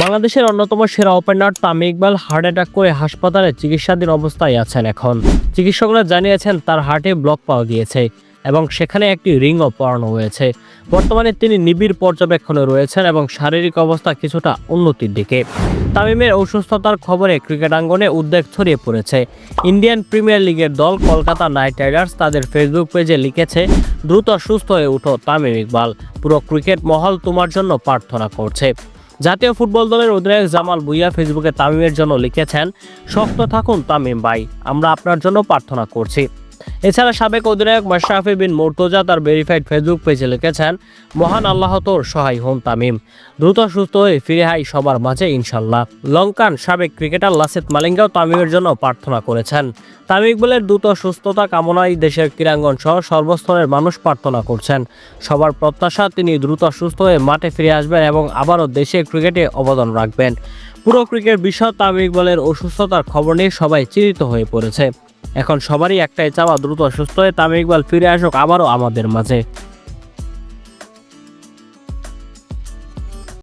বাংলাদেশের অন্যতম সেরা opener Tamim Iqbal heart attack করে হাসপাতালে চিকিৎসাধীন অবস্থায় আছেন এখন। চিকিৎসকরা জানিয়েছেন তার হার্টে ব্লক পাওয়া গিয়েছে। এবং সেখানে একটি রিংও পরানো হয়েছে বর্তমানে তিনি নিবিড় পর্যবেক্ষণে রয়েছেন এবং শারীরিক অবস্থা কিছুটা উন্নতির দিকে। তামিমের অসুস্থতার খবরে ক্রিকেট আঙ্গনে উদ্বেগ ছড়িয়ে পড়েছে। ইন্ডিয়ান প্রিমিয়ার লিগের দল কলকাতা নাইট রাইডার্স তাদের ফেসবুক পেজে লিখেছে, দ্রুত সুস্থ হয়ে উঠো তামিম ইকবাল। পুরো ক্রিকেট মহল তোমার জন্য প্রার্থনা করছে। জাতীয় ফুটবল দলের অধিনায়ক জামাল ভুইয়া ফেসবুকে তামিমের জন্য লিখেছেন, শক্ত থাকুন তামিম ভাই, আমরা আপনার জন্য প্রার্থনা করছি। এছাড়া সাবেক অধিনায়ক মাশরাফি বিন মোর্তজা তার ভেরিফাইড ফেসবুক পেজে লিখেছেন, মহান আল্লাহ তোর সহায় হন তামিম। দ্রুত সুস্থ হয়ে ফিরে হাই সবার মাঝে ইনশাল্লাহ। লঙ্কান সাবেক ক্রিকেটার লাসিত মালিঙ্গাও তামিমের জন্য প্রার্থনা করেছেন। তামিম ইকবালের দ্রুত সুস্থতা কামনায় দেশের ক্রীড়াঙ্গন সহ সর্বস্তরের মানুষ প্রার্থনা করছেন। সবার প্রত্যাশা, তিনি দ্রুত সুস্থ হয়ে মাঠে ফিরে আসবেন এবং আবারও দেশে ক্রিকেটে অবদান রাখবেন। পুরো ক্রিকেট বিশ্ব তামিম ইকবালের অসুস্থতার খবর নিয়ে সবাই চিন্তিত হয়ে পড়েছে। এখন সবারই একটাই চাওয়া দ্রুত সুস্থ হয়ে তামিম ইকবাল ফিরে আসুক আবারও আমাদের মাঝে।